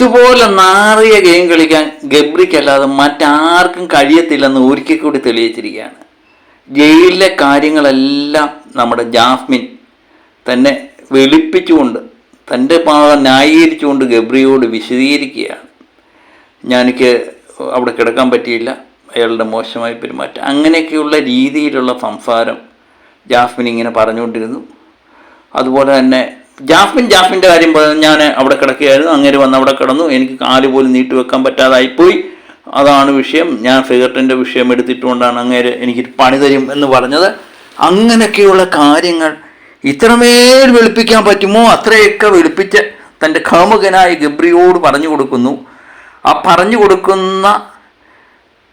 ഇതുപോലെ നാറിയ ഗെയിം കളിക്കാൻ ഗബ്രിക്കല്ലാതെ മറ്റാർക്കും കഴിയത്തില്ലെന്ന് ഒരിക്കൽ കൂടി തെളിയിച്ചിരിക്കുകയാണ്. ജയിലിലെ കാര്യങ്ങളെല്ലാം നമ്മുടെ ജാസ്മിൻ തന്നെ വെളുപ്പിച്ചുകൊണ്ട് തന്റെ പാത ന്യായീകരിച്ചുകൊണ്ട് ഗബ്രിയോട് വിശദീകരിക്കുകയാണ്. ഞാനെനിക്ക് അവിടെ കിടക്കാൻ പറ്റിയില്ല. അയാളുടെ മോശമായി പെരുമാറ്റം. അങ്ങനെയൊക്കെയുള്ള രീതിയിലുള്ള സംസാരം ജാസ്മിൻ ഇങ്ങനെ പറഞ്ഞുകൊണ്ടിരുന്നു. അതുപോലെ തന്നെ ജാസ്മിൻ ജാസ്മിന്റെ കാര്യം പറഞ്ഞു ഞാൻ അവിടെ കിടക്കുകയായിരുന്നു. അങ്ങനെ വന്ന് അവിടെ കിടന്നു. എനിക്ക് കാൽ പോലും നീട്ടി വെക്കാൻ പറ്റാതായിപ്പോയി. അതാണ് വിഷയം. ഞാൻ സിഗരറ്റിന്റെ വിഷയം എടുത്തിട്ടുകൊണ്ടാണ് അങ്ങേര് എനിക്ക് പണി തരും എന്ന് പറഞ്ഞത്. അങ്ങനെയൊക്കെയുള്ള കാര്യങ്ങൾ ഇത്രമേൽ വെളുപ്പിക്കാൻ പറ്റുമോ? അത്രയൊക്കെ വെളുപ്പിച്ച് തന്റെ കാമുകനായ ഗബ്രിയോട് പറഞ്ഞു കൊടുക്കുന്നു. ആ പറഞ്ഞു കൊടുക്കുന്ന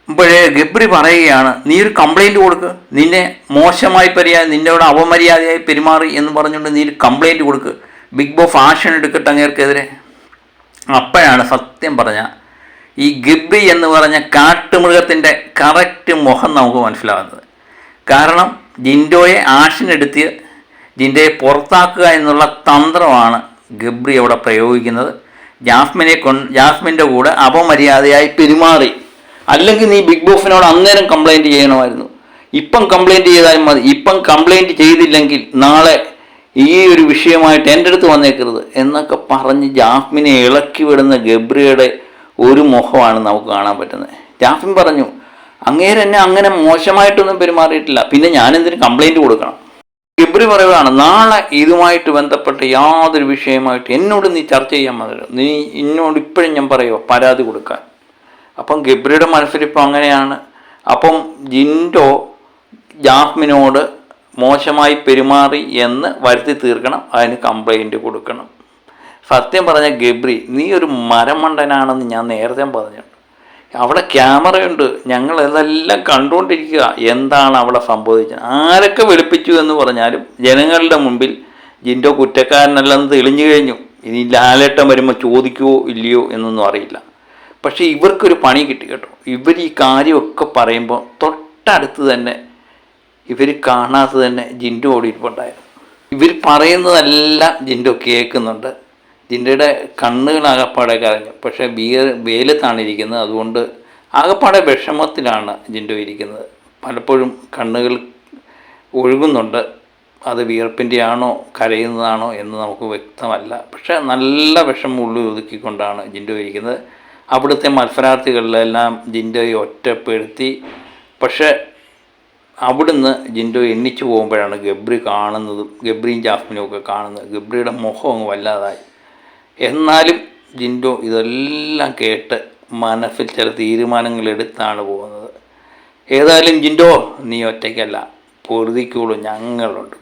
ഇപ്പോഴേ ഗബ്രി പറയുകയാണ് നീ ഒരു കംപ്ലൈന്റ് കൊടുക്ക്. നിന്നെ മോശമായി പരിയാ നിന്നോട് അപമര്യാദയായി പെരുമാറി എന്ന് പറഞ്ഞുകൊണ്ട് നീ ഒരു കംപ്ലൈന്റ് കൊടുക്ക്. ബിഗ് ബോ ഫാഷൻ എടുക്കട്ടെ അങ്ങേർക്കെതിരെ. അപ്പോഴാണ് സത്യം പറഞ്ഞ ഈ ഗബ്രി എന്ന് പറഞ്ഞ കാട്ടുമൃഗത്തിന്റെ കറക്റ്റ് മുഖം നമുക്ക് മനസ്സിലാകുന്നത്. കാരണം ജിൻഡോയെ ആഷനെടുത്ത് ജിൻഡോയെ പുറത്താക്കുക എന്നുള്ള തന്ത്രമാണ് ഗബ്രി അവിടെ പ്രയോഗിക്കുന്നത്. ജാസ്മിനെ കൊണ്ട് ജാസ്മിന്റെ കൂടെ അപമര്യാദയായി പെരുമാറി. അല്ലെങ്കിൽ നീ ബിഗ് ബോസിനോട് അന്നേരം കംപ്ലൈന്റ് ചെയ്യണമായിരുന്നു. ഇപ്പം കംപ്ലൈന്റ് ചെയ്താലും മതി. ഇപ്പം കംപ്ലൈന്റ് ചെയ്തില്ലെങ്കിൽ നാളെ ഈ ഒരു വിഷയമായിട്ട് എന്റെ അടുത്ത് വന്നേക്കരുത് എന്നൊക്കെ പറഞ്ഞ് ജാഫ്മിനെ ഇളക്കി വിടുന്ന ഗബ്രിയുടെ ഒരു മുഖമാണ് നമുക്ക് കാണാൻ പറ്റുന്നത്. ജാഫിൻ പറഞ്ഞു അങ്ങേര് എന്നെ അങ്ങനെ മോശമായിട്ടൊന്നും പെരുമാറിയിട്ടില്ല. പിന്നെ ഞാൻ എന്തിനു കംപ്ലൈന്റ് കൊടുക്കണം? ഗബ്രി പറയുകയാണ് നാളെ ഇതുമായിട്ട് ബന്ധപ്പെട്ട് യാതൊരു വിഷയമായിട്ട് എന്നോട് നീ ചർച്ച ചെയ്യാൻ മതി. നീ എന്നോട് ഇപ്പോഴും ഞാൻ പറയുമോ പരാതി കൊടുക്കാൻ. അപ്പം ഗബ്രിയുടെ മനസ്സിലിപ്പോൾ അങ്ങനെയാണ്. അപ്പം ജിൻഡോ ജാസ്മിനോട് മോശമായി പെരുമാറി എന്ന് വരുത്തി തീർക്കണം അതിന് കംപ്ലൈന്റ് കൊടുക്കണം. സത്യം പറഞ്ഞ ഗബ്രി നീ ഒരു മരമണ്ടനാണെന്ന് ഞാൻ നേരത്തെ പറഞ്ഞിട്ടുണ്ട് അവിടെ ക്യാമറയുണ്ട് ഞങ്ങൾ ഇതെല്ലാം കണ്ടുകൊണ്ടിരിക്കുക. എന്താണ് അവിടെ സംഭവിച്ചത്? ആരൊക്കെ വെളുപ്പിച്ചു എന്ന് പറഞ്ഞാലും ജനങ്ങളുടെ മുമ്പിൽ ജിൻഡോ കുറ്റക്കാരനല്ലെന്ന് തെളിഞ്ഞു കഴിഞ്ഞു. ഇനി ലാലേട്ടം വരുമ്പോൾ ചോദിക്കുവോ ഇല്ലയോ എന്നൊന്നും അറിയില്ല. പക്ഷേ ഇവർക്കൊരു പണി കിട്ടി കേട്ടോ. ഇവർ ഈ കാര്യമൊക്കെ പറയുമ്പോൾ തൊട്ടടുത്ത് തന്നെ ഇവർ കാണാത്ത തന്നെ ജിൻഡു ഓടിയിട്ടുണ്ടായിരുന്നു ഇവർ പറയുന്നതെല്ലാം ജിൻഡു കേൾക്കുന്നുണ്ട്. ജിൻഡയുടെ കണ്ണുകൾ ആകപ്പാടെ കരഞ്ഞു. പക്ഷേ ബിയർ വെയിലത്താണ് ഇരിക്കുന്നത്. അതുകൊണ്ട് ആകപ്പാടെ വിഷമത്തിലാണ് ജിൻഡു ഇരിക്കുന്നത്. പലപ്പോഴും കണ്ണുകൾ ഒഴുകുന്നുണ്ട്. അത് വിയർപ്പിന്റെ ആണോ കരയുന്നതാണോ എന്ന് നമുക്ക് വ്യക്തമല്ല. പക്ഷേ നല്ല വിഷമം ഉള്ളി ഒതുക്കിക്കൊണ്ടാണ് ജിൻഡു ഇരിക്കുന്നത്. അവിടുത്തെ മത്സരാർത്ഥികളിലെല്ലാം ജിൻഡോയെ ഒറ്റപ്പെടുത്തി. പക്ഷേ അവിടുന്ന് ജിൻഡോ എണ്ണിച്ചു പോകുമ്പോഴാണ് ഗബ്രി കാണുന്നതും ഗബ്രിയും ജാസ്മിനും ഒക്കെ കാണുന്നത്. ഗബ്രിയുടെ മുഖം അങ്ങ് വല്ലാതായി. എന്നാലും ജിൻഡോ ഇതെല്ലാം കേട്ട് മനസ്സിൽ ചില തീരുമാനങ്ങൾ എടുത്താണ് പോകുന്നത്. ഏതായാലും ജിൻഡോ നീ ഒറ്റയ്ക്കല്ല. പൊരുതിക്കോളൂ ഞങ്ങളുണ്ട്.